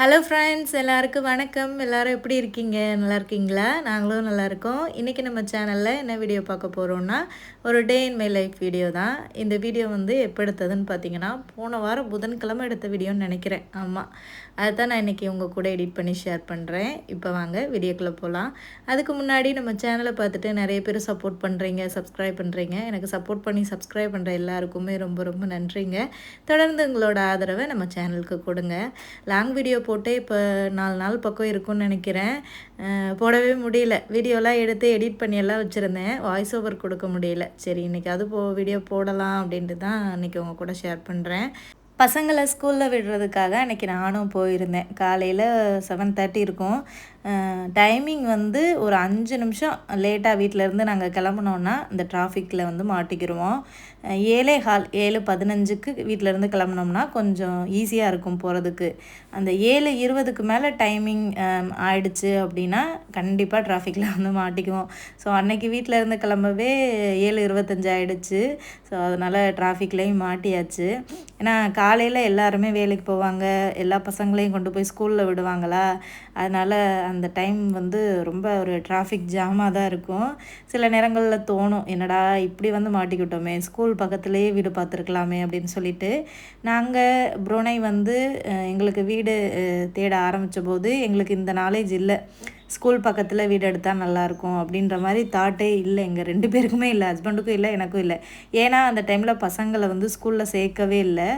Hello friends எல்லாருக்கும் வணக்கம். எல்லாரும் எப்படி இருக்கீங்க? நல்லா இருக்கீங்களா? நாங்களும் நல்லா இருக்கோம். இன்றைக்கி நம்ம சேனலில் என்ன வீடியோ பார்க்க போகிறோம்னா ஒரு day in my life video தான். இந்த வீடியோ வந்து எப்போ எடுத்ததுன்னு பார்த்தீங்கன்னா போன வாரம் புதன்கிழமை எடுத்த வீடியோன்னு நினைக்கிறேன். ஆமாம் அதை தான் நான் இன்றைக்கி உங்கள் கூட எடிட் பண்ணி ஷேர் பண்ணுறேன் இப்போ வாங்க வீடியோக்குள்ளே போகலாம் அதுக்கு முன்னாடி நம்ம சேனலை பார்த்துட்டு நிறைய பேர் சப்போர்ட் பண்ணுறீங்க சப்ஸ்கிரைப் பண்ணுறீங்க எனக்கு சப்போர்ட் பண்ணி சப்ஸ்கிரைப் பண்ணுற எல்லாருக்குமே ரொம்ப ரொம்ப நன்றிங்க. தொடர்ந்து உங்களோட ஆதரவை நம்ம சேனலுக்கு கொடுங்க. லாங் வீடியோ போட்டு இப்போ நாலு நாள் பக்கம் இருக்கும்னு நினைக்கிறேன். போடவே முடியல. வீடியோலாம் எடுத்து எடிட் பண்ணியெல்லாம் வச்சுருந்தேன். வாய்ஸ் ஓவர் கொடுக்க முடியல. சரி இன்றைக்கி அது போ வீடியோ போடலாம் அப்படின்ட்டு தான் இன்றைக்கி உங்கள் கூட ஷேர் பண்ணுறேன் பசங்களை ஸ்கூலில் விடுறதுக்காக அன்றைக்கி நானும் போயிருந்தேன். காலையில் செவன் தேர்ட்டி இருக்கும். டைமிங் வந்து ஒரு அஞ்சு நிமிஷம் லேட்டாக வீட்டிலேருந்து நாங்கள் கிளம்புனோன்னா இந்த டிராஃபிக்கில் வந்து மாட்டிக்கிடுவோம் ஏழே ஹால் ஏழு பதினஞ்சுக்கு வீட்டிலேருந்து கிளம்புனோம்னா கொஞ்சம் ஈஸியாக இருக்கும் போகிறதுக்கு அந்த ஏழு இருபதுக்கு மேலே டைமிங் ஆயிடுச்சு அப்படின்னா கண்டிப்பாக டிராஃபிக்கில் வந்து மாட்டிக்குவோம். ஸோ அன்னைக்கு வீட்டில் இருந்து கிளம்பவே ஏழு இருபத்தஞ்சு ஆயிடுச்சு. ஸோ அதனால் டிராஃபிக்லேயும் மாட்டியாச்சு. ஏன்னா காலையில் எல்லாருமே வேலைக்கு போவாங்க. எல்லா பசங்களையும் கொண்டு போய் ஸ்கூலில் விடுவாங்களா? அதனால் அந்த டைம் வந்து ரொம்ப ஒரு டிராஃபிக் ஜாமாக தான் இருக்கும். சில நேரங்களில் தோணும் என்னடா இப்படி வந்து மாட்டிக்கிட்டோமே ஸ்கூல் பக்கத்துலேயே வீடு பார்த்துருக்கலாமே அப்படின்னு சொல்லிட்டு நாங்கள் புரோனை வந்து எங்களுக்கு வீடு தேட ஆரம்பித்த போது எங்களுக்கு இந்த நாலேஜ் இல்லை. ஸ்கூல் பக்கத்தில் வீடு எடுத்தால் நல்லாயிருக்கும் அப்படின்ற மாதிரி தாட்டே இல்லை. எங்கள் ரெண்டு பேருக்குமே இல்லை. ஹஸ்பண்டுக்கும் இல்லை எனக்கும் இல்லை. ஏன்னா அந்த டைமில் பசங்களை வந்து ஸ்கூலில் சேர்க்கவே இல்லை.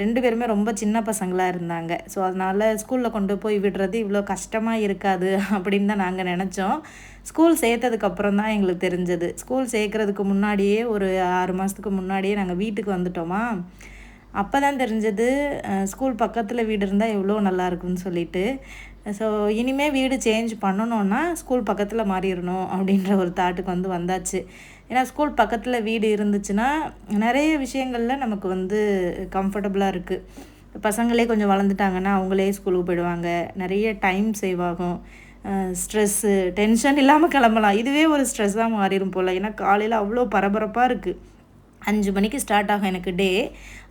ரெண்டு பேருமே ரொம்ப சின்ன பசங்களாக இருந்தாங்க. ஸோ அதனால் ஸ்கூலில் கொண்டு போய் விடுறது இவ்வளோ கஷ்டமாக இருக்காது அப்படின்னு தான் நாங்கள் நினச்சோம். ஸ்கூல் சேர்த்ததுக்கப்புறம் தான் எங்களுக்கு தெரிஞ்சது. ஸ்கூல் சேர்க்குறதுக்கு முன்னாடியே ஒரு ஆறு மாதத்துக்கு முன்னாடியே நாங்கள் வீட்டுக்கு வந்துட்டோமா. அப்போ தான் தெரிஞ்சது ஸ்கூல் பக்கத்தில் வீடு இருந்தால் எவ்வளோ நல்லாயிருக்குன்னு சொல்லிட்டு. ஸோ இனிமேல் வீடு சேஞ்ச் பண்ணணுன்னா ஸ்கூல் பக்கத்தில் மாறிடணும் அப்படின்ற ஒரு தாட்டுக்கு வந்து வந்தாச்சு. ஏன்னா ஸ்கூல் பக்கத்தில் வீடு இருந்துச்சுன்னா நிறைய விஷயங்களில் நமக்கு வந்து கம்ஃபர்டபுளாக இருக்குது பசங்களே கொஞ்சம் வளர்ந்துட்டாங்கன்னா அவங்களே ஸ்கூலுக்கு போயிடுவாங்க. நிறைய டைம் சேவ் ஆகும். ஸ்ட்ரெஸ்ஸு டென்ஷன் இல்லாமல் கிளம்பலாம். இதுவே ஒரு ஸ்ட்ரெஸ்ஸாக மாறிடும் போல். ஏன்னா காலையில் அவ்வளோ பரபரப்பாக இருக்குது அஞ்சு மணிக்கு ஸ்டார்ட் ஆகும் எனக்கு டே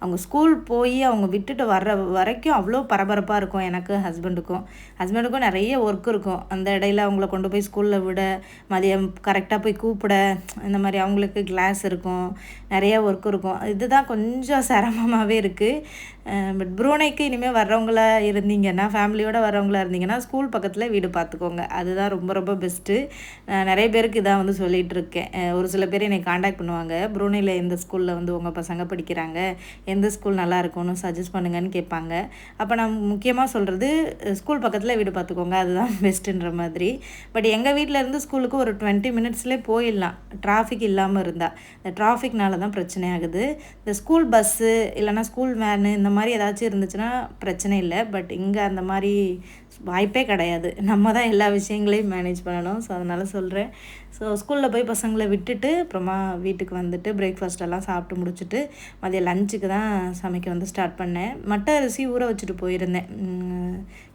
அவங்க ஸ்கூல் போய் அவங்க விட்டுட்டு வர்ற வரைக்கும் அவ்வளோ பரபரப்பாக இருக்கும் எனக்கு ஹஸ்பண்டுக்கும் ஹஸ்பண்டுக்கும் நிறைய ஒர்க் இருக்கும். அந்த இடையில அவங்கள கொண்டு போய் ஸ்கூலில் விட மதியம் கரெக்டாக போய் கூப்பிட இந்த மாதிரி அவங்களுக்கு கிளாஸ் இருக்கும். நிறைய ஒர்க் இருக்கும். இதுதான் கொஞ்சம் சிரமமாகவே இருக்குது பட் ப்ரூனைக்கு இனிமேல் வர்றவங்களா இருந்தீங்கன்னா ஃபேமிலியோடு வர்றவங்களா இருந்தீங்கன்னா ஸ்கூல் பக்கத்தில் வீடு பார்த்துக்கோங்க அதுதான் ரொம்ப ரொம்ப பெஸ்ட்டு நிறைய பேருக்கு இதான் வந்து சொல்லிகிட்டு இருக்கேன். ஒரு சில பேர் என்னை காண்டாக்ட் பண்ணுவாங்க. ப்ரூனையில் இந்த ஸ்கூலில் வந்து உங்கள் பசங்க படிக்கிறாங்க? எந்த ஸ்கூல் நல்லா இருக்கும்னு சஜஸ்ட் பண்ணுங்கன்னு கேட்பாங்க. அப்போ நான் முக்கியமாக சொல்கிறது ஸ்கூல் பக்கத்தில் வீடு பார்த்துக்கோங்க அதுதான் பெஸ்ட்டுன்ற மாதிரி. பட் எங்கள் வீட்டில் இருந்து ஸ்கூலுக்கு ஒரு டுவெண்ட்டி மினிட்ஸ்லேயே போயிடலாம். டிராஃபிக் இல்லாமல் இருந்தால் இந்த டிராஃபிக்னால தான் பிரச்சனை ஆகுது. இந்த ஸ்கூல் பஸ்ஸு இல்லைன்னா ஸ்கூல் வேனு இந்த மாதிரி ஏதாச்சும் இருந்துச்சுன்னா பிரச்சனை இல்லை. பட் இங்கே அந்த மாதிரி வாய்ப்பே கிடையாது. நம்ம தான் எல்லா விஷயங்களையும் மேனேஜ் பண்ணணும். ஸோ அதனால் சொல்கிறேன் ஸோ ஸ்கூலில் போய் பசங்களை விட்டுட்டு அப்புறமா வீட்டுக்கு வந்துட்டு பிரேக்ஃபாஸ்ட் எல்லாம் சாப்பிட்டு முடிச்சுட்டு மதியம் லஞ்சுக்கு தான் சமைக்க வந்து ஸ்டார்ட் பண்ணேன். மட்டை அரிசி ஊற வச்சுட்டு போயிருந்தேன்.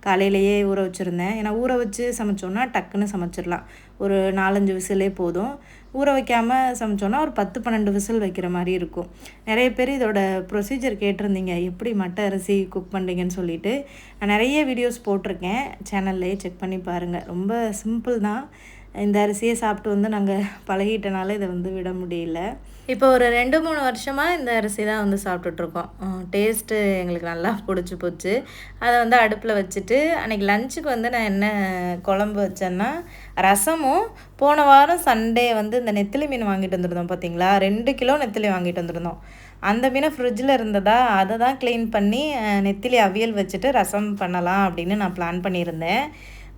காலையிலேயே ஊற வச்சுருந்தேன். ஏன்னா ஊற வச்சு சமைச்சோன்னா டக்குன்னு சமைச்சிடலாம். ஒரு நாலஞ்சு விசிலே போதும். ஊற வைக்காமல் சமைச்சோன்னா ஒரு பத்து பன்னெண்டு விசில் வைக்கிற மாதிரி இருக்கும். நிறைய பேர் இதோட ப்ரொசீஜர் கேட்டிருந்தீங்க. எப்படி மட்டை அரிசி குக் பண்ணுறீங்கன்னு சொல்லிட்டு. நான் நிறைய வீடியோஸ் போட்டிருக்கேன். சேனல்லையே செக் பண்ணி பாருங்கள் ரொம்ப சிம்பிள் தான். இந்த அரிசியை சாப்பிட்டு வந்து நாங்கள் பழகிட்டனால இதை வந்து விட முடியல. இப்போ ஒரு ரெண்டு மூணு வருஷமாக இந்த அரிசி தான் வந்து சாப்பிட்டுட்ருக்கோம். டேஸ்ட்டு எங்களுக்கு நல்லா பிடிச்சி போச்சு. அதை வந்து அடுப்பில் வச்சுட்டு அன்றைக்கி லஞ்சுக்கு வந்து நான் என்ன குழம்பு வச்சேன்னா ரசமும் போன வாரம் சண்டே வந்து இந்த நெத்திலி மீன் வாங்கிட்டு வந்திருந்தோம் பார்த்தீங்களா ரெண்டு கிலோ நெத்திலி வாங்கிட்டு வந்திருந்தோம். அந்த மீனை ஃப்ரிட்ஜில் இருந்ததா அதை தான் க்ளீன் பண்ணி நெத்திலி அவியல் வச்சுட்டு ரசம் பண்ணலாம் அப்படின்னு நான் பிளான் பண்ணியிருந்தேன்.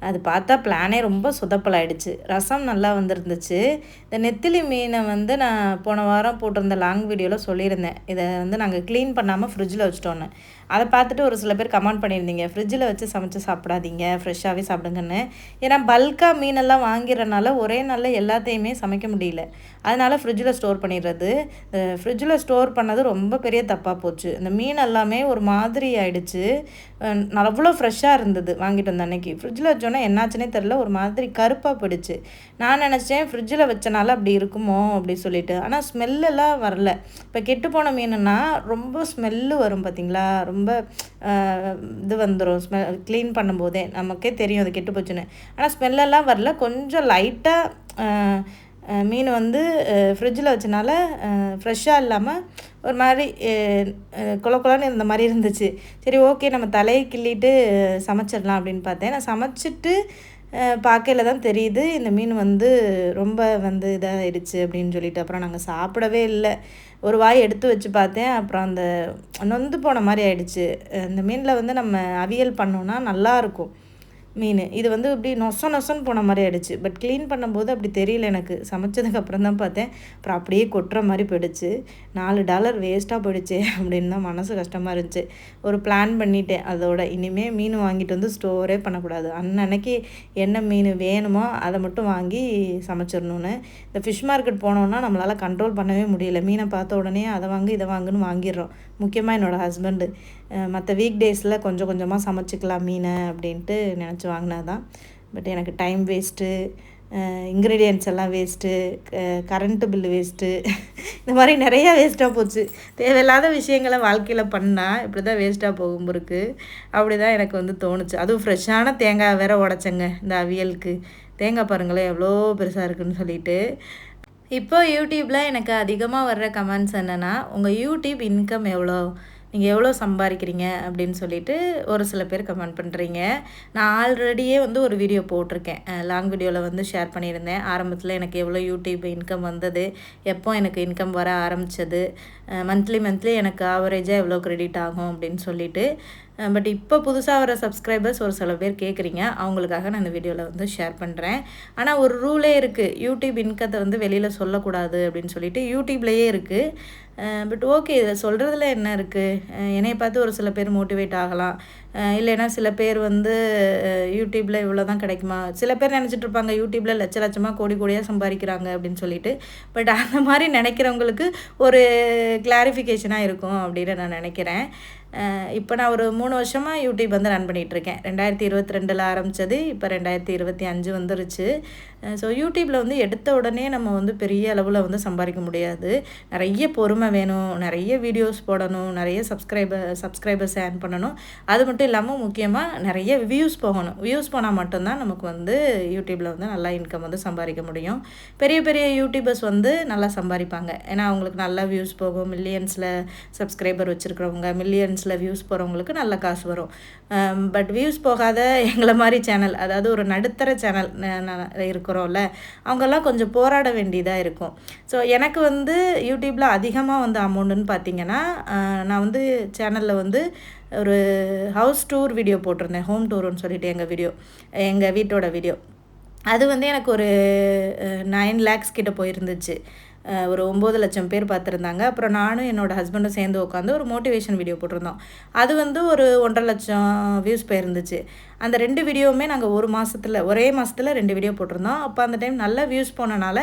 அது பார்த்தா பிளானே ரொம்ப சொதப்பலாயிடுச்சு. ரசம் நல்லா வந்திருந்துச்சு. இந்த நெத்திலி மீனை வந்து நான் போன வாரம் போட்டிருந்த லாங் வீடியோவில் சொல்லியிருந்தேன். இதை வந்து நாங்கள் க்ளீன் பண்ணாமல் ஃப்ரிட்ஜில் வச்சிட்டோன்னு. அதை பார்த்துட்டு ஒரு சில பேர் கமெண்ட் பண்ணியிருந்தீங்க. ஃப்ரிட்ஜில் வச்சு சமைச்சு சாப்பிடாதீங்க. ஃப்ரெஷ்ஷாகவே சாப்பிடுங்கன்னு. ஏன்னா பல்காக மீனெல்லாம் வாங்கிறனால ஒரே நாளில் எல்லாத்தையுமே சமைக்க முடியல. அதனால் ஃப்ரிட்ஜில் ஸ்டோர் பண்ணிடுறது. ஃப்ரிட்ஜில் ஸ்டோர் பண்ணது ரொம்ப பெரிய தப்பாக போச்சு. இந்த மீன் எல்லாமே ஒரு மாதிரி ஆயிடுச்சு. அவ்வளோ ஃப்ரெஷ்ஷாக இருந்தது வாங்கிட்டு வந்த அன்னைக்கு. ஃப்ரிட்ஜில் வச்சோன்னே என்னாச்சுன்னே தெரில ஒரு மாதிரி கருப்பாக போயிடுச்சு. நான் நினச்சேன் ஃப்ரிட்ஜில் வச்சனால அப்படி இருக்குமோ அப்படி சொல்லிட்டு. ஆனால் ஸ்மெல்லெல்லாம் வரல. இப்போ கெட்டு போன மீனுன்னா ரொம்ப ஸ்மெல்லு வரும் பார்த்தீங்களா ரொம்ப இது வந்துடும் ஸ்மெல் க்ளீன் பண்ணும்போதே நமக்கே தெரியும் அது கெட்டு போச்சுன்னு. ஆனால் ஸ்மெல்லெல்லாம் வரல. கொஞ்சம் லைட்டாக மீன் வந்து ஃப்ரிட்ஜில் வச்சனால ஃப்ரெஷ்ஷாக இல்லாமல் ஒரு மாதிரி குல குலன்னு இருந்த மாதிரி இருந்துச்சு. சரி ஓகே நம்ம தலையை கிள்ளிட்டு சமைச்சிடலாம் அப்படின்னு பார்த்தேன். நான் சமைச்சிட்டு பார்க்கையில் தான் தெரியுது இந்த மீன் வந்து ரொம்ப வந்து இதாகிடுச்சு அப்படின்னு சொல்லிட்டு. அப்புறம் நாங்கள் சாப்பிடவே இல்லை. ஒரு வாய் எடுத்து வச்சு பார்த்தேன். அப்புறம் அந்த நொந்து போன மாதிரி ஆயிடுச்சு. அந்த மீனில் வந்து நம்ம அவியல் பண்ணோன்னா நல்லாயிருக்கும் மீன். இது வந்து இப்படி நொச நொசன்னு போன மாதிரி ஆகிடுச்சு பட் க்ளீன் பண்ணும்போது அப்படி தெரியல எனக்கு. சமைச்சதுக்கு அப்புறம் தான் பார்த்தேன். அப்புறம் அப்படியே கொட்டுற மாதிரி போயிடுச்சு. நாலு டாலர் வேஸ்ட்டாக போயிடுச்சு அப்படின்னு தான் மனசு கஷ்டமாக இருந்துச்சு. ஒரு பிளான் பண்ணிட்டேன் அதோட. இனிமேல் மீன் வாங்கிட்டு வந்து ஸ்டோரே பண்ணக்கூடாது. அன்னன்னைக்கு என்ன மீன் வேணுமோ அதை மட்டும் வாங்கி சமைச்சிடணும்னு. இந்த ஃபிஷ் மார்க்கெட் போனோன்னா நம்மளால் கண்ட்ரோல் பண்ணவே முடியல. மீனை பார்த்த உடனே அதை வாங்கு இதை வாங்குன்னு வாங்கிடுறோம். முக்கியமாக என்னோடய ஹஸ்பண்டு மற்ற வீக் டேஸில் கொஞ்சம் கொஞ்சமாக சமைச்சிக்கலாம் மீனை அப்படின்ட்டு நினச்சி வாங்கினா தான் பட் எனக்கு டைம் வேஸ்ட்டு இன்க்ரீடியன்ட்ஸ் எல்லாம் வேஸ்ட்டு கரண்ட்டு பில்லு வேஸ்ட்டு இந்த மாதிரி நிறையா வேஸ்ட்டாக போச்சு. தேவையில்லாத விஷயங்களை வாழ்க்கையில் பண்ணால் இப்படி தான் வேஸ்ட்டாக போகும் பொருக்கு அப்படி தான் எனக்கு வந்து தோணுச்சு. அதுவும் ஃப்ரெஷ்ஷான தேங்காய் வேற உடச்சங்க இந்த அவியலுக்கு. தேங்காய் பாருங்களேன் எவ்வளோ பெருசாக இருக்குதுன்னு சொல்லிட்டு. இப்போ யூடியூப்பில் எனக்கு அதிகமாக வர்ற கமெண்ட்ஸ் என்னென்னா உங்கள் யூடியூப் இன்கம் எவ்வளோ? நீங்கள் எவ்வளோ சம்பாதிக்கிறீங்க அப்படின்னு சொல்லிட்டு ஒரு சில பேர் கமெண்ட் பண்ணுறீங்க நான் ஆல்ரெடியே வந்து ஒரு வீடியோ போட்டிருக்கேன். லாங் வீடியோவில் வந்து ஷேர் பண்ணியிருந்தேன். ஆரம்பத்தில் எனக்கு எவ்வளோ யூடியூப் இன்கம் வந்தது எப்போ எனக்கு இன்கம் வர ஆரம்பித்தது மந்த்லி மந்த்லி எனக்கு ஆவரேஜாக எவ்வளோ க்ரெடிட் ஆகும் அப்படின்னு சொல்லிட்டு பட் இப்போ புதுசாக வர சப்ஸ்கிரைபர்ஸ் ஒரு சில பேர் கேட்குறீங்க அவங்களுக்காக நான் இந்த வீடியோவில் வந்து ஷேர் பண்ணுறேன் ஆனால் ஒரு ரூலே இருக்குது யூடியூப் இன்கத்தை வந்து வெளியில் சொல்லக்கூடாது அப்படின்னு சொல்லிட்டு யூடியூப்லேயே இருக்குது பட் ஓகே இதை சொல்கிறதுல என்ன இருக்குது என்னையை பார்த்து ஒரு சில பேர் மோட்டிவேட் ஆகலாம். இல்லைன்னா சில பேர் வந்து யூடியூப்பில் இவ்வளோ தான் கிடைக்குமா? சில பேர் நினச்சிட்டு இருப்பாங்க யூடியூப்பில் லட்ச லட்சமாக கோடி கோடியாக சம்பாதிக்கிறாங்க அப்படின்னு சொல்லிட்டு. பட் அந்த மாதிரி நினைக்கிறவங்களுக்கு ஒரு கிளாரிஃபிகேஷனாக இருக்கும் அப்படின்னு நான் நினைக்கிறேன். இப்போ நான் ஒரு மூணு வருஷமாக யூடியூப் வந்து ரன் பண்ணிகிட்ருக்கேன் ரெண்டாயிரத்தி இருபத்தி ரெண்டில் ஆரம்பித்தது இப்போ ரெண்டாயிரத்தி இருபத்தி அஞ்சு வந்துருச்சு. ஸோ யூடியூப்பில் வந்து எடுத்த உடனே நம்ம வந்து பெரிய அளவில் வந்து சம்பாதிக்க முடியாது. நிறைய பொறுமை வேணும் நிறைய வீடியோஸ் போடணும் நிறைய சப்ஸ்கிரைபர் சப்ஸ்கிரைபர்ஸ் ஏர்ன் பண்ணணும். அது மட்டும் இல்லாமல் முக்கியமாக நிறைய வியூஸ் போகணும். வியூஸ் போனால் மட்டும்தான் நமக்கு வந்து யூடியூப்பில் வந்து நல்லா இன்கம் வந்து சம்பாதிக்க முடியும். பெரிய பெரிய யூடியூபர்ஸ் வந்து நல்லா சம்பாதிப்பாங்க. ஏன்னா அவங்களுக்கு நல்லா வியூஸ் போகும். மில்லியன்ஸில் சப்ஸ்கிரைபர் வச்சுருக்கிறவங்க மில்லியன்ஸில் வியூஸ் போகிறவங்களுக்கு நல்ல காசு வரும். பட் வியூஸ் போகாத எங்களை மாதிரி சேனல் அதாவது ஒரு நடுத்தர சேனல் பார்க்குறோம்ல அவங்கெல்லாம் கொஞ்சம் போராட வேண்டியதாக இருக்கும். ஸோ எனக்கு வந்து யூடியூப்பில் அதிகமாக வந்து அமௌண்ட்டுன்னு பார்த்தீங்கன்னா நான் வந்து சேனலில் வந்து ஒரு ஹவுஸ் டூர் வீடியோ போட்டிருந்தேன். ஹோம் டூர்னு சொல்லிட்டு எங்கள் வீடியோ எங்கள் வீட்டோட வீடியோ அது வந்து எனக்கு ஒரு நைன் லேக்ஸ் கிட்ட போயிருந்துச்சு. ஒரு ஒம்பது லட்சம் பேர் பார்த்துருந்தாங்க அப்புறம் நானும் என்னோடய ஹஸ்பண்டும் சேர்ந்து உட்காந்து ஒரு மோட்டிவேஷன் வீடியோ போட்டிருந்தோம். அது வந்து ஒரு ஒன்றரை லட்சம் வியூஸ் போயிருந்துச்சு. அந்த ரெண்டு வீடியோவுமே நாங்கள் ஒரு மாதத்தில் ஒரே மாதத்தில் ரெண்டு வீடியோ போட்டிருந்தோம். அப்போ அந்த டைம் நல்ல வியூஸ் போனனால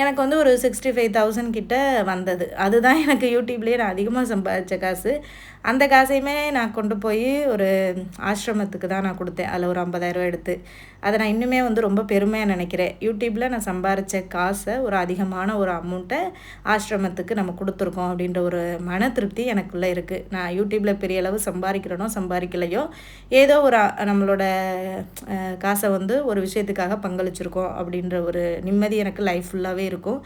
எனக்கு வந்து ஒரு சிக்ஸ்டி ஃபைவ் தௌசண்ட் கிட்ட வந்தது. அதுதான் எனக்கு யூடியூப்லேயே நான் அதிகமாக சம்பாதிச்ச காசு. அந்த காசையுமே நான் கொண்டு போய் ஒரு ஆசிரமத்துக்கு தான் நான் கொடுத்தேன். அதில் ஒரு ஐம்பதாயிரரூவா எடுத்து. அதை நான் இன்னுமே வந்து ரொம்ப பெருமையாக நினைக்கிறேன். யூடியூப்பில் நான் சம்பாரித்த காசை ஒரு அதிகமான ஒரு அமௌண்ட்டை ஆசிரமத்துக்கு நம்ம கொடுத்துருக்கோம் அப்படின்ற ஒரு மன திருப்தி எனக்குள்ளே இருக்குது நான் யூடியூப்பில் பெரிய அளவு சம்பாதிக்கிறனோ சம்பாதிக்கலையோ ஏதோ ஒரு நம்மளோட காசை வந்து ஒரு விஷயத்துக்காக பங்களிச்சிருக்கோம் அப்படின்ற ஒரு நிம்மதி எனக்கு லைஃப் ஃபுல்லாகவே இருக்கும்.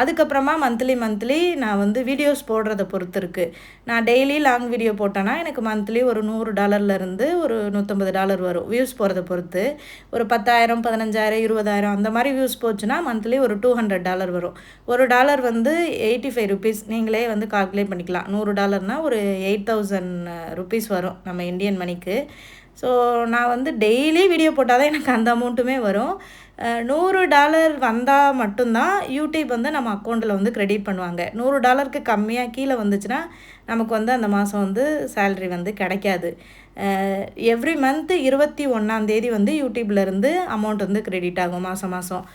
அதுக்கப்புறமா மந்த்லி மந்த்லி நான் வந்து வீடியோஸ் போடுறத பொறுத்து இருக்குது நான் டெய்லி லாங் வீடியோ போட்டேன்னா எனக்கு மந்த்லி ஒரு நூறு டாலர்லேருந்து ஒரு நூற்றம்பது டாலர் வரும். வியூஸ் போகிறத பொறுத்து. ஒரு பத்தாயிரம் பதினஞ்சாயிரம் இருபதாயிரம் அந்த மாதிரி வியூஸ் போச்சுன்னா மந்த்லி ஒரு டூ ஹண்ட்ரட் டாலர் வரும். ஒரு டாலர் வந்து எயிட்டி ஃபைவ் ருபீஸ் நீங்களே வந்து கால்குலேட் பண்ணிக்கலாம். நூறு டாலர்னால் ஒரு எயிட் தௌசண்ட் ருபீஸ் வரும் நம்ம இந்தியன் மணிக்கு ஸோ நான் வந்து டெய்லி வீடியோ போட்டால் தான் எனக்கு அந்த அமௌண்ட்டுமே வரும். நூறு டாலர் வந்தால் மட்டும்தான் யூடியூப் வந்து நம்ம அக்கௌண்ட்டில் வந்து க்ரெடிட் பண்ணுவாங்க. நூறு டாலருக்கு கம்மியாக கீழே வந்துச்சுன்னா நமக்கு வந்து அந்த மாதம் வந்து சேல்ரி வந்து கிடைக்காது. எவ்ரி மந்த்து இருபத்தி ஒன்றாந்தேதி வந்து யூடியூப்லேருந்து அமௌண்ட் வந்து க்ரெடிட் ஆகும் மாதம் மாதம்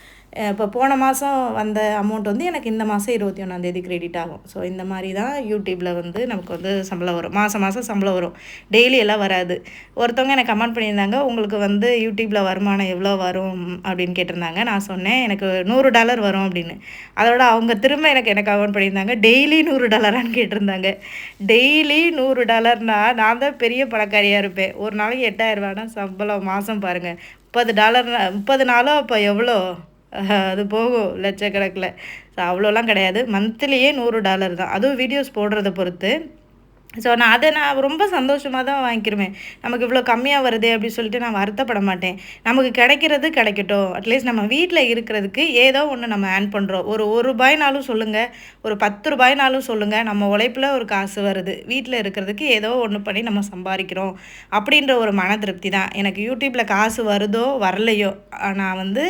இப்போ போன மாதம் வந்த அமௌண்ட் வந்து எனக்கு இந்த மாதம் இருபத்தி ஒன்றாந்தேதி க்ரெடிட் ஆகும். ஸோ இந்த மாதிரி தான் யூடியூப்பில் வந்து நமக்கு வந்து சம்பளம் வரும். மாதம் மாதம் சம்பளம் வரும். டெய்லி எல்லாம் வராது. ஒருத்தவங்க எனக்கு கமெண்ட் பண்ணியிருந்தாங்க உங்களுக்கு வந்து யூடியூப்பில் வருமானம் எவ்வளோ வரும்? அப்படின்னு கேட்டிருந்தாங்க. நான் சொன்னேன் எனக்கு நூறு டாலர் வரும் அப்படின்னு. அதோட அவங்க திரும்ப எனக்கு எனக்கு கமெண்ட் பண்ணியிருந்தாங்க டெய்லி நூறு டாலரான்னு கேட்டிருந்தாங்க. டெய்லி நூறு டாலர்னா நான் தான் பெரிய பணக்காரியாக இருப்பேன். ஒரு நாளைக்கு எட்டாயிரம் சம்பளம் மாதம் பாருங்கள் முப்பது டாலர்னா முப்பது நாளும் அப்போ எவ்வளோ? அது போகும் லட்சக்கணக்கில். ஸோ அவ்வளோலாம் கிடையாது. மந்த்லியே நூறு டாலர் தான். அதுவும் வீடியோஸ் போடுறத பொறுத்து. ஸோ நான் அதை நான் ரொம்ப சந்தோஷமாக தான் வாங்கிக்கிருவேன். நமக்கு இவ்வளோ கம்மியாக வருது அப்படின்னு சொல்லிட்டு நான் வருத்தப்பட மாட்டேன். நமக்கு கிடைக்கிறது கிடைக்கட்டும். அட்லீஸ்ட் நம்ம வீட்டில் இருக்கிறதுக்கு ஏதோ ஒன்று நம்ம ஏர்ன் பண்ணுறோம் ஒரு ஒரு ரூபாய்னாலும் சொல்லுங்கள் ஒரு பத்து ரூபாய்னாலும் சொல்லுங்கள் நம்ம உழைப்பில் ஒரு காசு வருது. வீட்டில் இருக்கிறதுக்கு ஏதோ ஒன்று பண்ணி நம்ம சம்பாதிக்கிறோம். அப்படின்ற ஒரு மன திருப்தி தான். எனக்கு யூடியூப்பில் காசு வருதோ வரலையோ நான் வந்து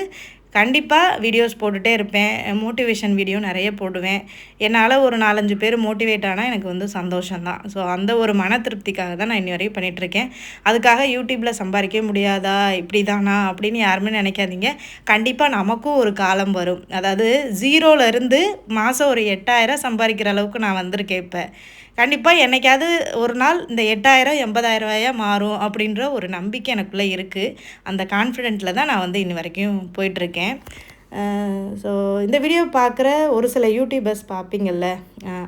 கண்டிப்பாக வீடியோஸ் போட்டுகிட்டே இருப்பேன். மோட்டிவேஷன் வீடியோ நிறைய போடுவேன். என்னால் ஒரு நாலஞ்சு பேர் மோட்டிவேட் ஆனால் எனக்கு வந்து சந்தோஷம்தான். ஸோ அந்த ஒரு மன திருப்திக்காக தான் நான் இன்னி வரையும் பண்ணிகிட்ருக்கேன் அதுக்காக யூடியூப்பில் சம்பாதிக்க முடியாதா? இப்படி தானா அப்படின்னு யாருமே நினைக்காதீங்க. கண்டிப்பாக நமக்கும் ஒரு காலம் வரும். அதாவது ஜீரோலேருந்து மாதம் ஒரு எட்டாயிரம் சம்பாதிக்கிற அளவுக்கு நான் வந்திருக்கேன் இப்போ. கண்டிப்பாக என்னைக்காவது ஒரு நாள் இந்த எட்டாயிரம் எண்பதாயிரம் ரூபாயாக மாறும் அப்படின்ற ஒரு நம்பிக்கை எனக்குள்ளே இருக்குது அந்த கான்ஃபிடென்ட்டில் தான் நான் வந்து இன்னி வரைக்கும் போயிட்டுருக்கேன் ஸோ இந்த வீடியோ பார்க்குற ஒரு சில யூடியூபர்ஸ் பார்ப்பீங்கள்ல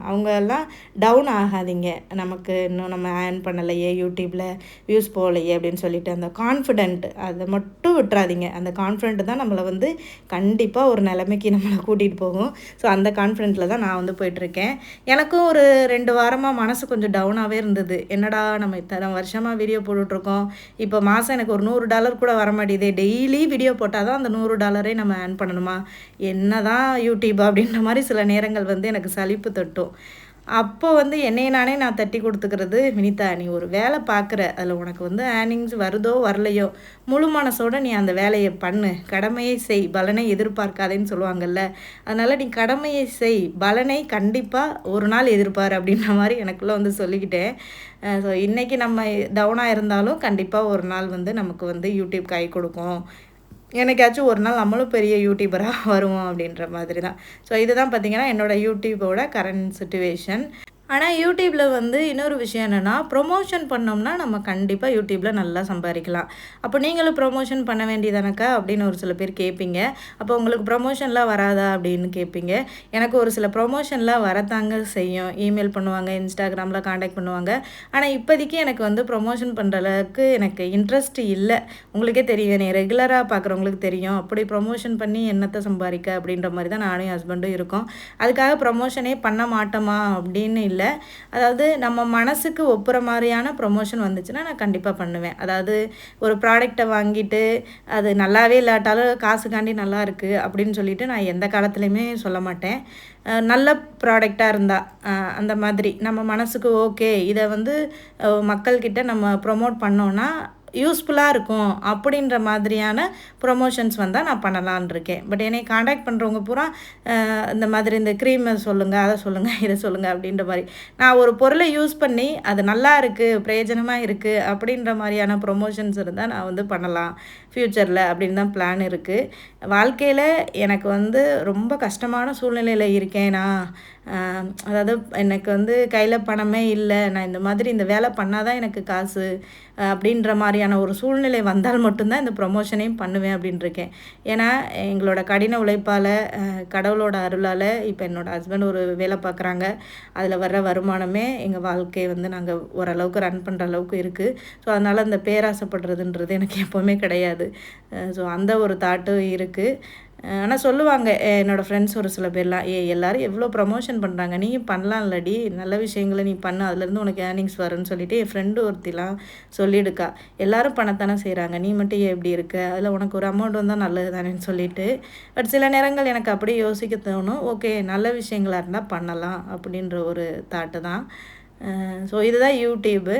அவங்கெல்லாம் டவுன் ஆகாதீங்க. நமக்கு இன்னும் நம்ம ஏர்ன் பண்ணலையே யூடியூப்பில் வியூஸ் போகலையே அப்படின்னு சொல்லிட்டு அந்த கான்ஃபிடென்ட் அதை மட்டும் விட்டுறாதீங்க. அந்த கான்ஃபிடென்ட் தான் நம்மளை வந்து கண்டிப்பாக ஒரு நிலைமைக்கு நம்மளை கூட்டிகிட்டு போகும். ஸோ அந்த கான்ஃபிடென்ட்டில் தான் நான் வந்து போயிட்டுருக்கேன். எனக்கும் ஒரு ரெண்டு வாரமாக மனசு கொஞ்சம் டவுனாகவே இருந்தது. என்னடா நம்ம இத்தனை வருஷமாக வீடியோ போட்டுட்ருக்கோம். இப்போ மாதம் எனக்கு ஒரு நூறு டாலர் கூட வர மாட்டேதே டெய்லி வீடியோ போட்டால் தான் அந்த நூறு டாலரே நம்ம ஏர்ன் பண்ணணும் பண்ணணுமா? என்ன தான் யூடியூப் அப்படின்ற மாதிரி சில நேரங்கள் வந்து எனக்கு சலிப்பு தட்டும். அப்போ வந்து என்னை நானே நான் தட்டி கொடுத்துக்கிறது வினிதா நீ ஒரு வேலை பார்க்குற. அதில் உனக்கு வந்து ஏர்னிங்ஸ் வருதோ வரலையோ முழு மனசோட நீ அந்த வேலையை பண்ணு. கடமையை செய். பலனை எதிர்பார்க்காதேன்னு சொல்லுவாங்கல்ல. அதனால் நீ கடமையை செய். பலனை கண்டிப்பாக ஒரு நாள் எதிர்பார் அப்படின்ற மாதிரி எனக்குள்ளே வந்து சொல்லிக்கிட்டேன். ஸோ இன்றைக்கி நம்ம டவுனாக இருந்தாலும் கண்டிப்பாக ஒரு நாள் வந்து நமக்கு வந்து யூடியூப் கை கொடுக்கும். எனக்காச்சும் ஒரு நாள் நம்மளும் பெரிய யூடியூபராக வருவோம் அப்படின்ற மாதிரி தான் ஸோ இதுதான் பார்த்திங்கன்னா என்னோடய யூடியூபோட கரண்ட் சுச்சுவேஷன் ஆனால் யூடியூப்பில் வந்து இன்னொரு விஷயம் என்னென்னா ப்ரொமோஷன் பண்ணோம்னா நம்ம கண்டிப்பாக யூடியூப்பில் நல்லா சம்பாதிக்கலாம். அப்போ நீங்களும் ப்ரொமோஷன் பண்ண வேண்டியதானக்கா? அப்படின்னு ஒரு சில பேர் கேட்பீங்க. அப்போ உங்களுக்கு ப்ரொமோஷன்லாம் வராதா? அப்படின்னு கேட்பீங்க. எனக்கு ஒரு சில ப்ரொமோஷன்லாம் வரத்தாங்க செய்யும். இமெயில் பண்ணுவாங்க இன்ஸ்டாகிராமில் காண்டாக்ட் பண்ணுவாங்க. ஆனால் இப்போதைக்கு எனக்கு வந்து ப்ரொமோஷன் பண்ணுற அளவுக்கு எனக்கு இன்ட்ரெஸ்ட் இல்லை. உங்களுக்கே தெரியும் நீ ரெகுலராக பார்க்குறவங்களுக்கு தெரியும். அப்படி ப்ரொமோஷன் பண்ணி என்னத்தை சம்பாதிக்க? அப்படின்ற மாதிரி தான் நானும் ஹஸ்பண்டும் இருக்கோம். அதுக்காக ப்ரொமோஷனே பண்ண மாட்டோமா? அப்படின்னு இல்லை. அதாவது நம்ம மனசுக்கு ஒப்புற மாதிரியான ப்ரொமோஷன் வந்துச்சுன்னா நான் கண்டிப்பாக பண்ணுவேன். அதாவது ஒரு ப்ராடக்டை வாங்கிட்டு அது நல்லாவே இல்லாட்டாலும் காசுக்காண்டி நல்லா இருக்குது அப்படின்னு சொல்லிட்டு நான் எந்த காலத்துலேயுமே சொல்ல மாட்டேன். நல்ல ப்ராடக்டாக இருந்தால் அந்த மாதிரி நம்ம மனசுக்கு ஓகே இதை வந்து மக்கள்கிட்ட நம்ம ப்ரொமோட் பண்ணோன்னா யூஸ்ஃபுல்லாக இருக்கும் அப்படின்ற மாதிரியான ப்ரொமோஷன்ஸ் வந்தால் நான் பண்ணலான் இருக்கேன். பட் என்னை காண்டாக்ட் பண்ணுறவங்க பூரா இந்த மாதிரி இந்த க்ரீமை சொல்லுங்கள் அதை சொல்லுங்கள் இதை சொல்லுங்கள் அப்படின்ற மாதிரி. நான் ஒரு பொருளை யூஸ் பண்ணி அது நல்லா இருக்குது பிரயோஜனமாக இருக்குது அப்படின்ற மாதிரியான ப்ரொமோஷன்ஸ் இருந்தால் நான் வந்து பண்ணலாம். ஃப்யூச்சரில் அப்படின்னு தான் பிளான் இருக்குது வாழ்க்கையில் எனக்கு வந்து ரொம்ப கஷ்டமான சூழ்நிலையில் இருக்கேன்? நான் அதாவது எனக்கு வந்து கையில் பணமே இல்லை. நான் இந்த மாதிரி இந்த வேலை பண்ணால் தான் எனக்கு காசு அப்படின்ற மாதிரியான ஒரு சூழ்நிலை வந்தால் மட்டும்தான் இந்த ப்ரொமோஷனையும் பண்ணுவேன் அப்படின்ட்டுருக்கேன் ஏன்னா எங்களோட கடின உழைப்பால் கடவுளோட அருளால் இப்போ என்னோடய ஹஸ்பண்ட் ஒரு வேலை பார்க்குறாங்க அதில் வர்ற வருமானமே எங்கள் வாழ்க்கையை வந்து நாங்கள் ஓரளவுக்கு ரன் பண்ணுற அளவுக்கு இருக்குது ஸோ அதனால் அந்த பேராசைப்படுறதுன்றது எனக்கு எப்போவுமே கிடையாது. ஸோ அந்த ஒரு தாட்டும் இருக்குது ஆனால் சொல்லுவாங்க என்னோடய ஃப்ரெண்ட்ஸ் ஒரு சில பேர்லாம் ஏ எல்லோரும் எவ்வளோ ப்ரமோஷன் பண்ணுறாங்க நீயும் பண்ணலாம்லடி நல்ல விஷயங்களை நீ பண்ணு அதுலேருந்து உனக்கு ஏர்னிங்ஸ் வரும்னு சொல்லிட்டு என் ஃப்ரெண்டு ஒருத்திலாம் சொல்லிடுக்கா எல்லோரும் பண்ணத்தானே செய்கிறாங்க நீ மட்டும் ஏன் எப்படி இருக்க? அதில் உனக்கு ஒரு அமௌண்ட் வந்தால் நல்லது தானேன்னு சொல்லிட்டு. பட் சில நேரங்கள் எனக்கு அப்படியே யோசிக்க தோணும் ஓகே நல்ல விஷயங்களாக இருந்தால் பண்ணலாம் அப்படின்ற ஒரு தாட்டு தான். ஸோ இதுதான் யூடியூபு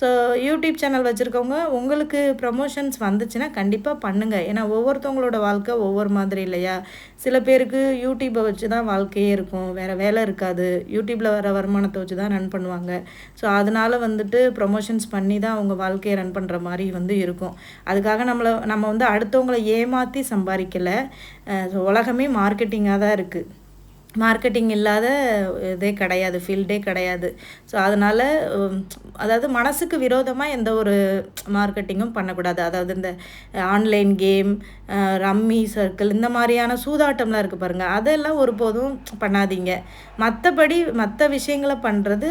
ஸோ யூடியூப் சேனல் வச்சுருக்கவங்க உங்களுக்கு ப்ரமோஷன்ஸ் வந்துச்சுன்னா கண்டிப்பாக பண்ணுங்கள் ஏன்னா ஒவ்வொருத்தவங்களோட வாழ்க்கை ஒவ்வொரு மாதிரி இல்லையா? சில பேருக்கு யூடியூப்பை வச்சு தான் வாழ்க்கையே இருக்கும். வேறு வேலை இருக்காது. யூடியூப்பில் வர வருமானத்தை வச்சு தான் ரன் பண்ணுவாங்க. ஸோ அதனால் வந்துட்டு ப்ரொமோஷன்ஸ் பண்ணி தான் அவங்க வாழ்க்கையை ரன் பண்ணுற மாதிரி வந்து இருக்கும். அதுக்காக நம்மளை நம்ம வந்து அடுத்தவங்களை ஏமாற்றி சம்பாதிக்கலை. ஸோ உலகமே மார்க்கெட்டிங்காக தான் இருக்குது மார்க்கெட்டிங் இல்லாத இதே கிடையாது ஃபீல்டே கிடையாது. ஸோ அதனால் அதாவது மனசுக்கு விரோதமாக எந்த ஒரு மார்க்கெட்டிங்கும் பண்ணக்கூடாது. அதாவது இந்த ஆன்லைன் கேம் ரம்மி சர்க்கிள் இந்த மாதிரியான சூதாட்டம்லாம் இருக்குது பாருங்கள் அதெல்லாம் ஒருபோதும் பண்ணாதீங்க. மற்றபடி மற்ற விஷயங்களை பண்ணுறது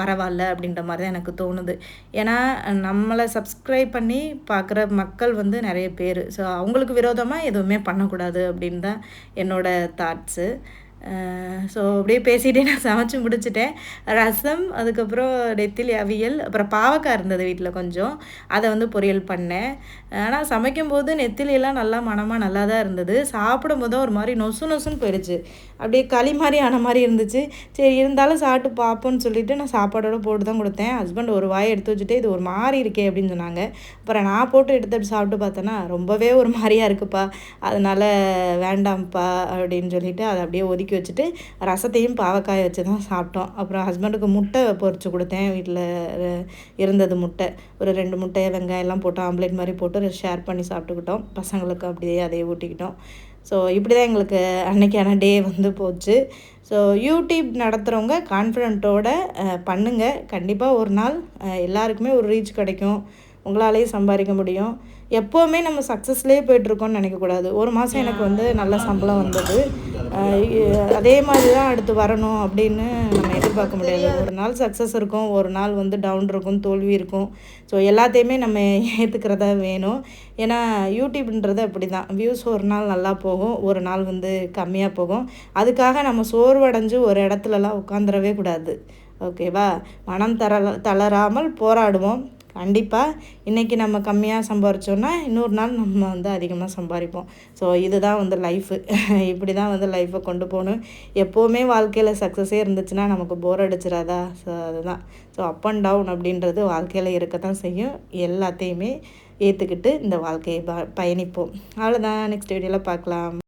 பரவாயில்ல அப்படின்ற மாதிரி தான் எனக்கு தோணுது. ஏன்னா நம்மளை சப்ஸ்கிரைப் பண்ணி பார்க்குற மக்கள் வந்து நிறைய பேர். ஸோ அவங்களுக்கு விரோதமாக எதுவுமே பண்ணக்கூடாது அப்படின்னு தான் என்னோடய தாட்ஸு ஸோ அப்படியே பேசிகிட்டே நான் சமைச்சு முடிச்சிட்டேன். ரசம் அதுக்கப்புறம் நெத்திலி அவியல் அப்புறம் பாவக்காய் இருந்தது வீட்டில் கொஞ்சம். அதை வந்து பொரியல் பண்ணேன். ஆனால் சமைக்கும்போது நெத்திலியெல்லாம் நல்லா மனமாக நல்லா தான் இருந்தது. சாப்பிடும் போது ஒரு மாதிரி நொசு நொசுன்னு போயிடுச்சு. அப்படியே களி மாதிரி ஆன மாதிரி இருந்துச்சு. சரி இருந்தாலும் சாப்பிட்டு பார்ப்போம்னு சொல்லிட்டு நான் சாப்பாடோட போட்டு தான் கொடுத்தேன். ஹஸ்பண்ட் ஒரு வாயை எடுத்து வச்சுட்டு இது ஒரு மாதிரி இருக்கே அப்படின்னு சொன்னாங்க. அப்புறம் நான் போட்டு எடுத்து சாப்பிட்டு பார்த்தேன்னா ரொம்பவே ஒரு மாதிரியாக இருக்குப்பா. அதனால் வேண்டாம்ப்பா அப்படின்னு சொல்லிட்டு அதை அப்படியே ஒதுக்கி வச்சுட்டு ரசத்தையும் பாவக்காயை வச்சு தான் சாப்பிட்டோம். அப்புறம் ஹஸ்பண்டுக்கு முட்டை பொறிச்சு கொடுத்தேன். வீட்டில் இருந்தது முட்டை. ஒரு ரெண்டு முட்டை வெங்காயம் எல்லாம் போட்டு ஆம்லேட் மாதிரி போட்டு ஷேர் பண்ணி சாப்பிட்டுக்கிட்டோம். பசங்களுக்கு அப்படியே அதையே ஊட்டிக்கிட்டோம். ஸோ இப்படி தான் எங்களுக்கு அன்னைக்கான டே வந்து போச்சு. ஸோ யூடியூப் நடத்துகிறவங்க கான்ஃபிடென்ட்டோட பண்ணுங்கள் கண்டிப்பாக ஒரு நாள் எல்லாருக்குமே ஒரு ரீச் கிடைக்கும். உங்களாலேயும் சம்பாதிக்க முடியும். எப்போவுமே நம்ம சக்ஸஸ்லேயே போயிட்டுருக்கோம்னு நினைக்கக்கூடாது. ஒரு மாதம் எனக்கு வந்து நல்ல சம்பளம் வந்தது. அதே மாதிரி தான் அடுத்து வரணும் அப்படின்னு நம்ம எதிர்பார்க்க முடியாது. ஒரு நாள் சக்ஸஸ் இருக்கும் ஒரு நாள் வந்து டவுன் இருக்கும் தோல்வி இருக்கும். ஸோ எல்லாத்தையுமே நம்ம ஏற்றுக்கிறதா வேணும். ஏன்னா யூடியூப்ன்றது அப்படி தான் வியூஸ் ஒரு நாள் நல்லா போகும் ஒரு நாள் வந்து கம்மியாக போகும். அதுக்காக நம்ம சோர்வடைஞ்சு ஒரு இடத்துலலாம் உட்காந்துடவே கூடாது. ஓகேவா? மனம் தர தளராமல் போராடுவோம். கண்டிப்பாக இன்றைக்கி நம்ம கம்மியாக சம்பாரித்தோன்னா இன்னொரு நாள் நம்ம வந்து அதிகமாக சம்பாதிப்போம் ஸோ இதுதான் வந்து லைஃபு இப்படி தான் வந்து லைஃப்பை கொண்டு போகணும். எப்போவுமே வாழ்க்கையில் சக்ஸஸே இருந்துச்சுன்னா நமக்கு போர் அடிச்சிடாதா ஸோ அதுதான். ஸோ அப் அண்ட் டவுன் அப்படின்றது வாழ்க்கையில் இருக்க தான் செய்யும். எல்லாத்தையுமே ஏற்றுக்கிட்டு இந்த வாழ்க்கையை ப பயணிப்போம். அவ்வளோதான் நெக்ஸ்ட் வீடியோவில் பார்க்கலாம்.